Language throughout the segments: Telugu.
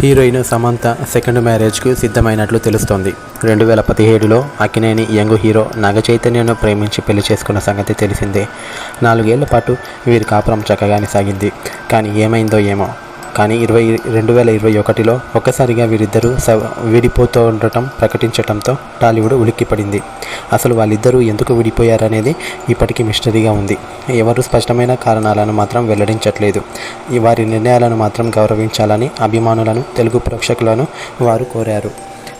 హీరోయిన్ సమంత సెకండ్ మ్యారేజ్కు సిద్ధమైనట్లు తెలుస్తోంది. రెండు వేల పదిహేడులో అక్కినేని యంగ్ హీరో నాగ చైతన్యను ప్రేమించి పెళ్ళి చేసుకున్న సంగతి తెలిసిందే. నాలుగేళ్ళ పాటు వీరి కాపురం చక్కగానే సాగింది. కానీ ఏమైందో ఏమో. కానీ ఇరవై రెండు వేల ఇరవై ఒకటిలో ఒక్కసారిగా వీరిద్దరూ విడిపోతూ ఉండటం ప్రకటించడంతో టాలీవుడ్ ఉలిక్కిపడింది. అసలు వాళ్ళిద్దరూ ఎందుకు విడిపోయారనేది ఇప్పటికీ మిస్టరీగా ఉంది. ఎవరు స్పష్టమైన కారణాలను మాత్రం వెల్లడించట్లేదు. వారి నిర్ణయాలను మాత్రం గౌరవించాలని అభిమానులను తెలుగు ప్రేక్షకులను వారు కోరారు.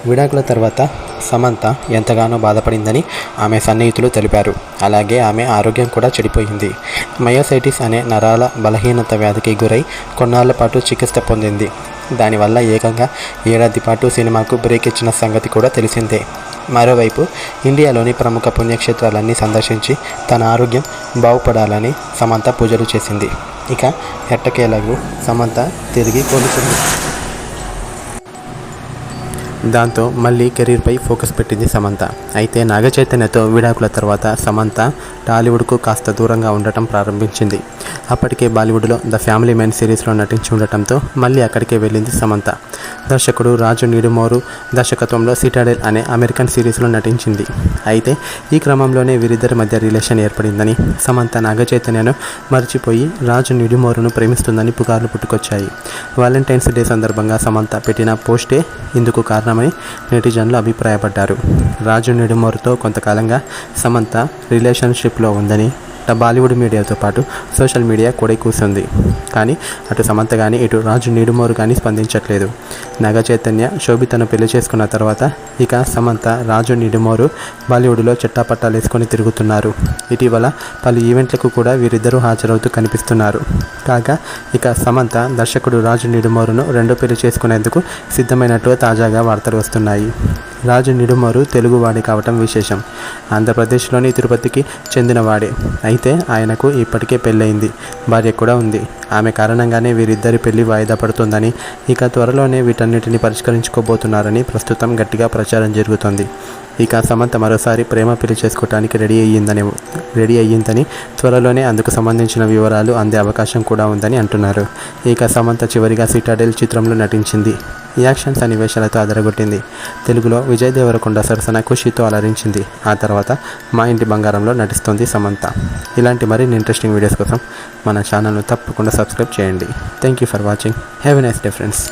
విడాకుల తర్వాత సమంత ఎంతగానో బాధపడిందని ఆమె సన్నిహితులు తెలిపారు. అలాగే ఆమె ఆరోగ్యం కూడా చెడిపోయింది. మయోసైటిస్ అనే నరాల బలహీనత వ్యాధికి గురై కొన్నాళ్ళ పాటు చికిత్స పొందింది. దానివల్ల ఏకంగా ఏడాది పాటు సినిమాకు బ్రేక్ ఇచ్చిన సంగతి కూడా తెలిసిందే. మరోవైపు ఇండియాలోని ప్రముఖ పుణ్యక్షేత్రాలన్నీ సందర్శించి తన ఆరోగ్యం బాగుపడాలని సమంత పూజలు చేసింది. ఇక ఎట్టకేలకు సమంత తిరిగి కోలుకుంది. దాంతో మళ్ళీ కెరీర్పై ఫోకస్ పెట్టింది సమంత. అయితే నాగ చైతన్యతో విడాకుల తర్వాత సమంత టాలీవుడ్కు కాస్త దూరంగా ఉండటం ప్రారంభించింది. అప్పటికే బాలీవుడ్లో ద ఫ్యామిలీ మెన్ సిరీస్లో నటించి ఉండటంతో మళ్ళీ అక్కడికే వెళ్ళింది సమంత. దర్శకుడు రాజు నిడుమోరు దర్శకత్వంలో సిటాడెల్ అనే అమెరికన్ సిరీస్లో నటించింది. అయితే ఈ క్రమంలోనే వీరిద్దరి మధ్య రిలేషన్ ఏర్పడిందని సమంత నాగ చైతన్యను మర్చిపోయి రాజు నిడుమోరును ప్రేమిస్తుందని పుకార్లు పుట్టుకొచ్చాయి. వాలంటైన్స్ డే సందర్భంగా సమంత పెట్టిన పోస్టే ఇందుకు కారణం కారణమని నెటిజన్లు అభిప్రాయపడ్డారు. రాజు నిడుమోరుతో కొంతకాలంగా సమంత రిలేషన్షిప్లో ఉందని బాలీవుడ్ మీడియాతో పాటు సోషల్ మీడియా కూడా కూర్చుంది కానీ అటు సమంత కానీ ఇటు రాజు నీడుమోరు కానీ స్పందించట్లేదు. నగ చైతన్య శోభితను పెళ్ళి చేసుకున్న తర్వాత ఇక సమంత రాజు నిడుమోరు బాలీవుడ్లో చెట్టాపట్టాలు వేసుకొని తిరుగుతున్నారు. ఇటీవల పలు ఈవెంట్లకు కూడా వీరిద్దరూ హాజరవుతూ కనిపిస్తున్నారు. కాగా ఇక సమంత దర్శకుడు రాజు నిడుమోరును రెండో పెళ్ళి చేసుకునేందుకు సిద్ధమైనట్లు తాజాగా వార్తలు వస్తున్నాయి. రాజు నిడుమోరు తెలుగువాడి కావటం విశేషం. ఆంధ్రప్రదేశ్లోని తిరుపతికి చెందినవాడే. అయితే ఆయనకు ఇప్పటికే పెళ్ళయింది. భార్య కూడా ఉంది. ఆమె కారణంగానే వీరిద్దరి పెళ్ళి వాయిదా పడుతుందని ఇక త్వరలోనే వీటన్నిటిని పరిష్కరించుకోబోతున్నారని ప్రస్తుతం గట్టిగా ప్రచారం జరుగుతోంది. ఇక సమంత మరోసారి ప్రేమ పెళ్ళి చేసుకోవటానికి రెడీ అయ్యిందని రెడీ అయ్యిందని త్వరలోనే అందుకు సంబంధించిన వివరాలు అందే అవకాశం కూడా ఉందని అంటున్నారు. ఇక సమంత చివరిగా సిటాడెల్ చిత్రంలో నటించింది. యాక్షన్ సన్నివేశాలతో అదరగొట్టింది. తెలుగులో విజయ్ దేవరకొండ సరసన ఖుషితో అలరించింది. ఆ తర్వాత మా ఇంటి బంగారంలో నటిస్తోంది సమంత. ఇలాంటి మరిన్ని ఇంట్రెస్టింగ్ వీడియోస్ కోసం మన ఛానల్ను తప్పకుండా సబ్స్క్రైబ్ చేయండి. Thank you for watching. Have a nice day friends.